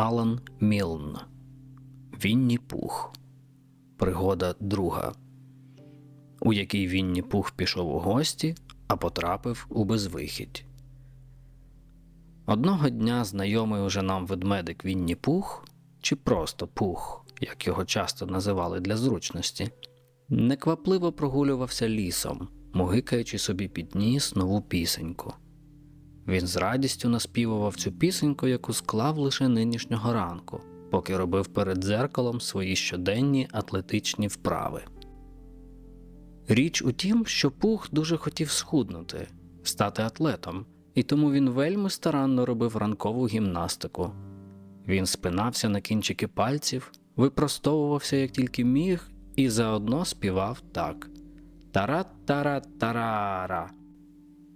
Алан Мілн. Вінні Пух. Пригода друга. У якій Вінні Пух пішов у гості, а потрапив у безвихідь. Одного дня знайомий уже нам ведмедик Вінні Пух, чи просто Пух, як його часто називали для зручності, неквапливо прогулювався лісом, могикаючи собі під ніс нову пісеньку. Він з радістю наспівував цю пісеньку, яку склав лише нинішнього ранку, поки робив перед дзеркалом свої щоденні атлетичні вправи. Річ у тім, що Пух дуже хотів схуднути, стати атлетом, і тому він вельми старанно робив ранкову гімнастику. Він спинався на кінчики пальців, випростовувався як тільки міг, і заодно співав так: Тара-тара-тарара.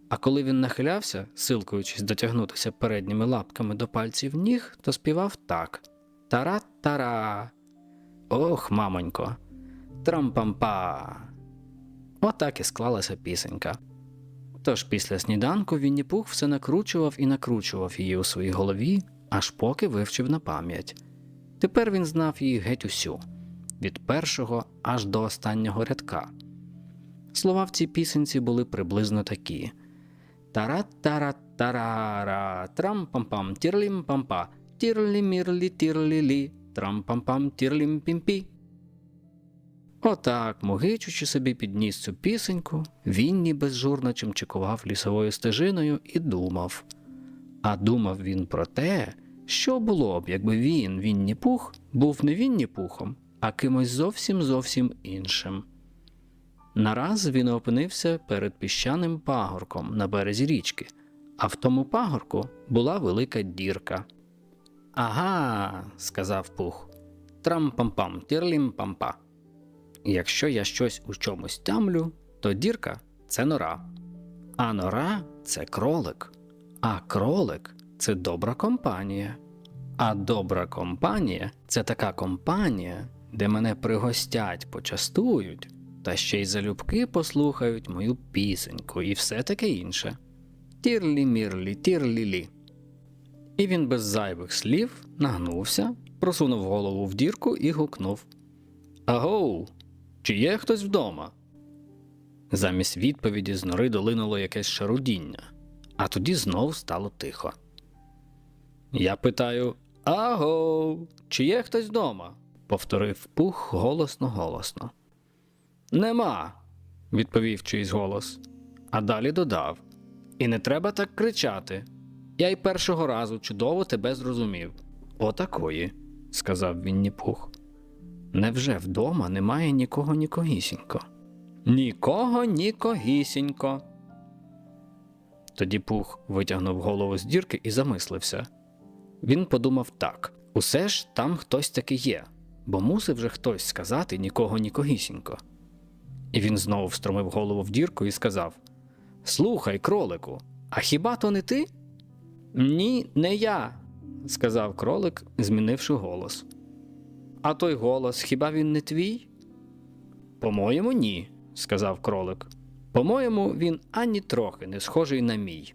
А коли він нахилявся, силкуючись дотягнутися передніми лапками до пальців ніг, то співав так: Тара-тара. Ох, мамонько, трампампа. Отак і склалася пісенька. Тож після сніданку Вінні Пух все накручував і накручував її у своїй голові, аж поки вивчив на пам'ять. Тепер він знав її геть усю від першого аж до останнього рядка. Слова в цій пісенці були приблизно такі: Тара-тара-тарара, трам-пам-пам, тірлім-пампа, тірлі-мірлі, тірлі-лі, трам-пам-пам, тірлім-пімпі. Отак, могичучи собі підніс цю пісеньку, Вінні безжурно чимчикував лісовою стежиною і думав. А думав він про те, що було б, якби він, Вінні Пух, був не Вінні Пухом, а кимось зовсім зовсім іншим. Нараз він опинився перед піщаним пагорком на березі річки, а в тому пагорку була велика дірка. Ага, сказав Пух. Трам-пам-пам, тірлім-пампа. Якщо я щось у чомусь тямлю, то дірка це нора. А нора це кролик. А кролик це добра компанія. А добра компанія це така компанія, де мене пригостять, почастують, та ще й залюбки послухають мою пісеньку і все таке інше. Тірлі-мірлі, тірлі-лі. І він без зайвих слів нагнувся, просунув голову в дірку і гукнув Агоу, чи є хтось вдома? Замість відповіді з нори долинуло якесь шарудіння, а тоді знов стало тихо. Я питаю Агоу, чи є хтось вдома? повторив пух голосно голосно. Нема, відповів чийсь голос, а далі додав. І не треба так кричати. Я й першого разу чудово тебе зрозумів. Отакої, сказав Вінні Пух. Невже вдома немає нікого нікогісінько? Нікого нікогісінько. Тоді Пух витягнув голову з дірки і замислився. Він подумав так: усе ж там хтось таки є, бо мусив же хтось сказати нікого нікогісінько. І він знову встромив голову в дірку і сказав: Слухай, кролику, а хіба то не ти? Ні, не я, сказав кролик, змінивши голос. А той голос хіба він не твій? По-моєму, ні, сказав кролик. По-моєму, він ані трохи не схожий на мій.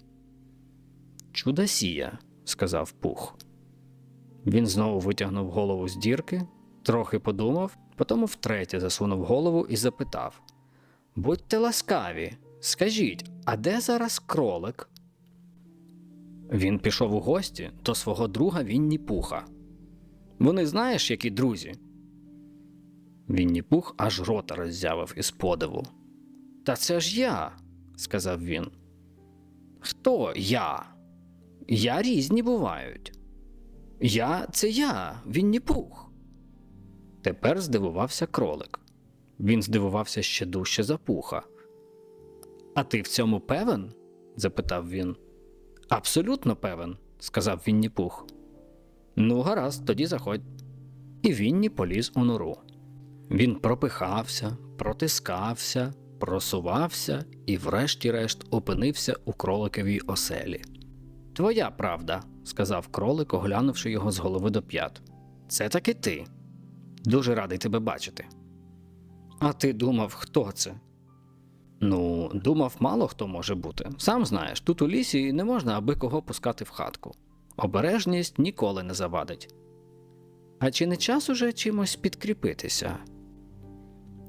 Чудосія, сказав Пух. Він знову витягнув голову з дірки, трохи подумав, потім втретє засунув голову і запитав: Будьте ласкаві, скажіть, а де зараз кролик? Він пішов у гості до свого друга Вінні Пуха. Вони знаєш, які друзі? Вінні Пух аж рота роззявив із подиву. Та це ж я, сказав він. Хто я? Я різні бувають. Я це я, Вінні Пух. Тепер здивувався кролик. Він здивувався ще дужче за пуха. А ти в цьому певен? запитав він. Абсолютно певен, сказав Вінні Пух. Ну, гаразд, тоді заходь. І Вінні поліз у нору. Він пропихався, протискався, просувався і, врешті-решт, опинився у кроликовій оселі. Твоя правда, сказав кролик, оглянувши його з голови до п'ят. Це таки ти. Дуже радий тебе бачити. А ти думав, хто це? Ну, думав, мало хто може бути. Сам знаєш, тут у лісі не можна аби кого пускати в хатку. обережність ніколи не завадить. А чи не час уже чимось підкріпитися?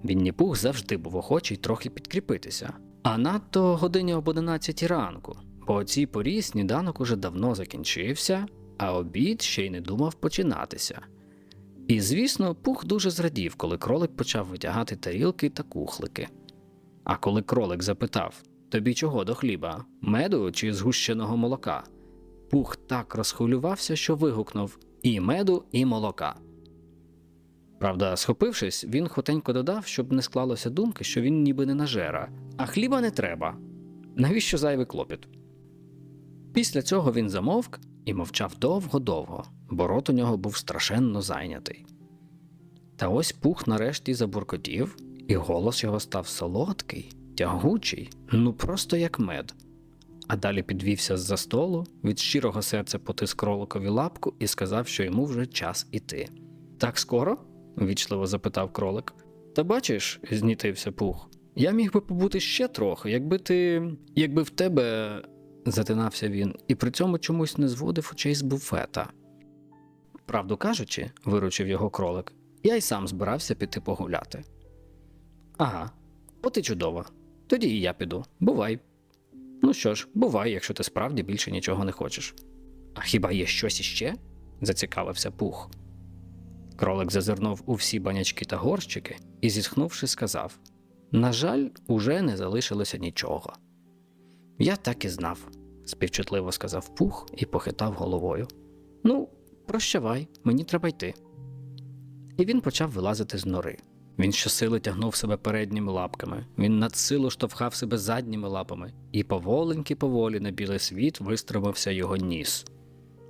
Вінні Пух завжди був охочий трохи підкріпитися, а надто годині об 11 ранку, бо о цій порі сніданок уже давно закінчився, а обід ще й не думав починатися. І, звісно, пух дуже зрадів, коли кролик почав витягати тарілки та кухлики. А коли кролик запитав тобі чого до хліба, меду чи згущеного молока, пух так розхвилювався, що вигукнув і меду, і молока. Правда, схопившись, він хотенько додав, щоб не склалося думки, що він ніби не нажера, а хліба не треба. Навіщо зайвий клопіт? Після цього він замовк і мовчав довго-довго, бо рот у нього був страшенно зайнятий. Та ось пух нарешті забуркотів, і голос його став солодкий, тягучий, ну просто як мед. А далі підвівся з-за столу, від щирого серця потис кроликові лапку і сказав, що йому вже час іти. Так скоро? ввічливо запитав кролик. Та бачиш, знітився пух. Я міг би побути ще трохи, якби ти. якби в тебе. Затинався він, і при цьому чомусь не зводив очей з буфета. Правду кажучи, виручив його кролик, я й сам збирався піти погуляти. Ага, от і чудово. Тоді і я піду. Бувай. Ну що ж, бувай, якщо ти справді більше нічого не хочеш. А хіба є щось іще? зацікавився пух. Кролик зазирнув у всі банячки та горщики і, зітхнувши, сказав: На жаль, уже не залишилося нічого. Я так і знав, співчутливо сказав пух і похитав головою. Ну, прощавай, мені треба йти. І він почав вилазити з нори. Він щосили тягнув себе передніми лапками, він надсилу штовхав себе задніми лапами, і поволеньки поволі на білий світ вистромився його ніс.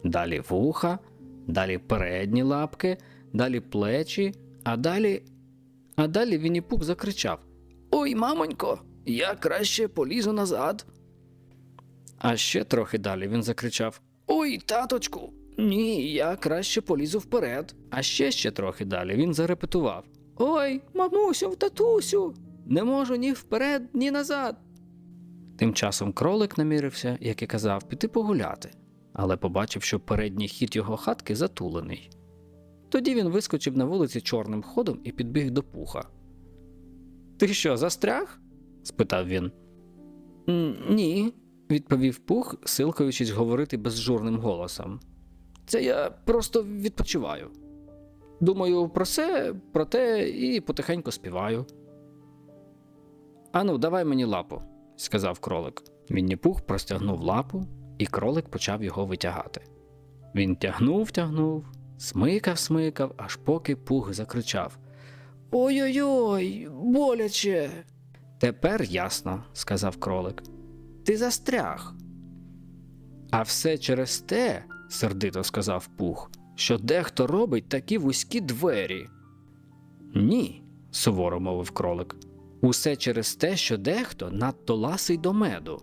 Далі вуха, далі передні лапки, далі плечі, а далі. А далі Вінніпук закричав: Ой, мамонько, я краще полізу назад. А ще трохи далі він закричав: Ой, таточку, ні, я краще полізу вперед. А ще ще трохи далі він зарепетував: Ой, мамусю, татусю, не можу ні вперед, ні назад. Тим часом кролик намірився, як і казав, піти погуляти, але побачив, що передній хід його хатки затулений. Тоді він вискочив на вулиці чорним ходом і підбіг до пуха. Ти що, застряг? спитав він. Ні, відповів пух, силкаючись говорити безжурним голосом. Це я просто відпочиваю. Думаю про це, про те і потихеньку співаю. Ану, давай мені лапу, сказав кролик. Вінніпух простягнув лапу, і кролик почав його витягати. Він тягнув, тягнув, смикав, смикав, аж поки пух закричав: Ой-ой-ой, боляче. Тепер ясно, сказав кролик. Ти застряг. А все через те, сердито сказав пух, що дехто робить такі вузькі двері. Ні, суворо мовив кролик. Усе через те, що дехто надто ласий до меду.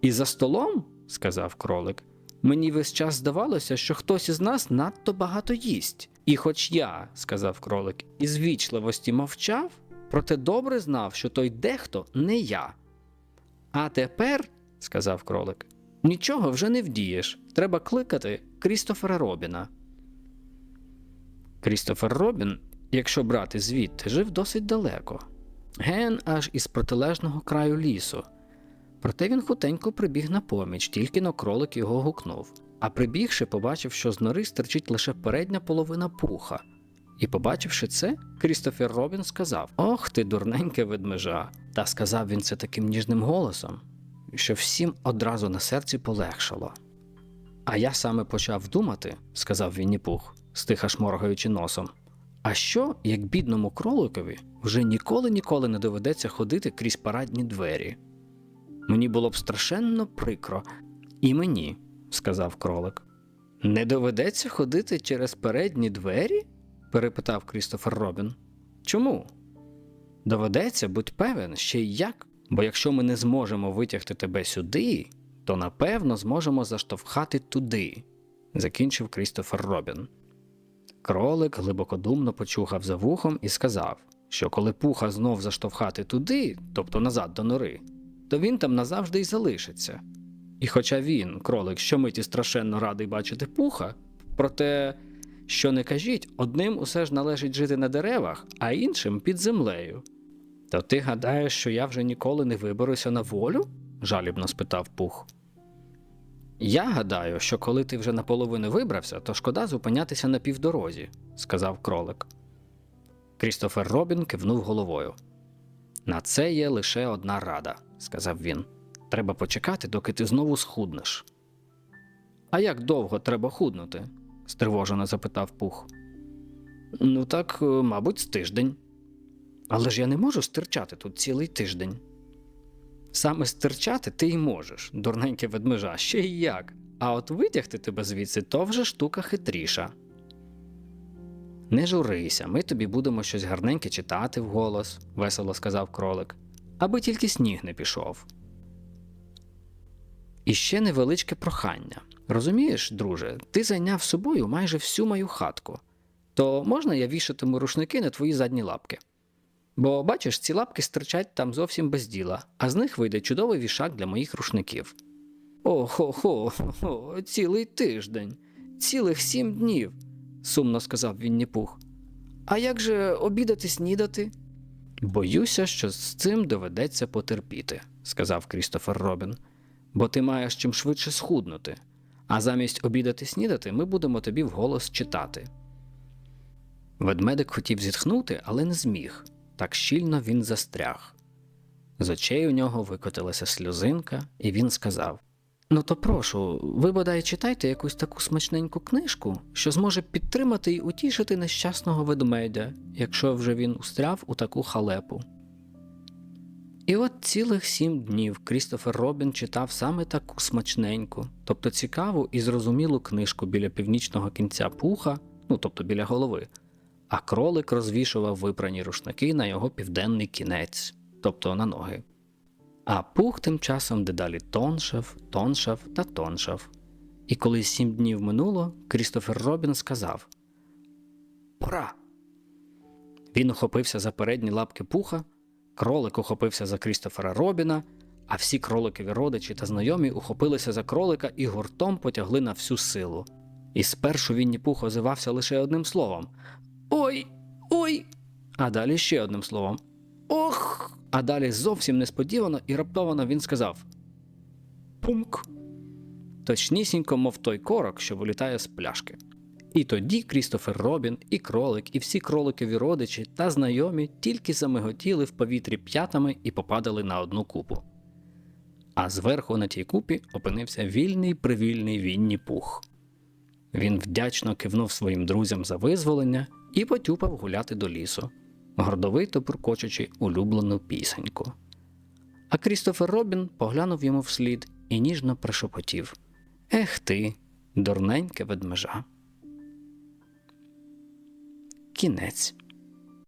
І за столом, сказав кролик, мені весь час здавалося, що хтось із нас надто багато їсть. І хоч я, сказав кролик, із вічливості мовчав, проте добре знав, що той дехто не я. А тепер, сказав кролик, нічого вже не вдієш. Треба кликати Крістофера Робіна. Крістофер Робін, якщо брати звідти, жив досить далеко, ген аж із протилежного краю лісу. Проте він хутенько прибіг на поміч, тільки но кролик його гукнув. А прибігши, побачив, що з нори стирчить лише передня половина пуха. І, побачивши це, Крістофер Робін сказав: Ох ти, дурненьке ведмежа. Та сказав він це таким ніжним голосом, що всім одразу на серці полегшало. А я саме почав думати, сказав Вінніпух, стиха шморгаючи носом. А що, як бідному кроликові вже ніколи ніколи не доведеться ходити крізь парадні двері? Мені було б страшенно прикро, і мені, сказав кролик. Не доведеться ходити через передні двері? перепитав Крістофер Робін. Чому? Доведеться, будь певен, ще й як. Бо якщо ми не зможемо витягти тебе сюди, то напевно зможемо заштовхати туди, закінчив Крістофер Робін. Кролик глибокодумно почухав за вухом і сказав, що коли пуха знов заштовхати туди, тобто назад до нори, то він там назавжди й залишиться. І хоча він, кролик, щомиті страшенно радий бачити пуха, проте, що не кажіть, одним усе ж належить жити на деревах, а іншим під землею. То ти гадаєш, що я вже ніколи не виберуся на волю? жалібно спитав пух. Я гадаю, що коли ти вже наполовину вибрався, то шкода зупинятися на півдорозі, сказав кролик. Крістофер Робін кивнув головою. На це є лише одна рада, сказав він. Треба почекати, доки ти знову схуднеш. А як довго треба худнути? стривожено запитав пух. Ну так, е, мабуть, з тиждень. Але ж я не можу стирчати тут цілий тиждень. Саме стирчати ти й можеш, дурненьке ведмежа, ще й як. А от витягти тебе звідси то вже штука хитріша. Не журися, ми тобі будемо щось гарненьке читати вголос, весело сказав кролик, аби тільки сніг не пішов. І ще невеличке прохання. Розумієш, друже, ти зайняв собою майже всю мою хатку. То можна я вішатиму рушники на твої задні лапки? Бо бачиш, ці лапки стирчать там зовсім без діла, а з них вийде чудовий вішак для моїх рушників. О-хо-хо, хо, цілий тиждень, цілих сім днів, сумно сказав Вінні Пух. А як же обідати снідати? Боюся, що з цим доведеться потерпіти, сказав Крістофер Робін, бо ти маєш чим швидше схуднути, а замість обідати снідати ми будемо тобі вголос читати. Ведмедик хотів зітхнути, але не зміг. Так щільно він застряг. З очей у нього викотилася сльозинка, і він сказав: Ну, то прошу, ви бодай читайте якусь таку смачненьку книжку, що зможе підтримати і утішити нещасного ведмедя, якщо вже він устряв у таку халепу. І от цілих сім днів Крістофер Робін читав саме таку смачненьку, тобто цікаву і зрозумілу книжку біля північного кінця пуха, ну тобто біля голови, а кролик розвішував випрані рушники на його південний кінець, тобто на ноги. А пух тим часом дедалі тоншав, тоншав та тоншав. І коли сім днів минуло, Крістофер Робін сказав Пора. Він ухопився за передні лапки пуха, кролик ухопився за Крістофера Робіна, а всі кроликові родичі та знайомі ухопилися за кролика і гуртом потягли на всю силу. І спершу Вінні Пух озивався лише одним словом Ой, ой. А далі ще одним словом Ох. А далі зовсім несподівано і раптовано він сказав Пумк. Точнісінько, мов той корок, що вилітає з пляшки. І тоді Крістофер Робін, і кролик, і всі кроликові родичі та знайомі тільки замиготіли в повітрі п'ятами і попадали на одну купу. А зверху на тій купі опинився вільний привільний Вінні Пух. Він вдячно кивнув своїм друзям за визволення і потюпав гуляти до лісу, гордовито пуркочучи улюблену пісеньку. А Крістофер Робін поглянув йому вслід і ніжно прошепотів Ех ти, дурненьке ведмежа. Кінець.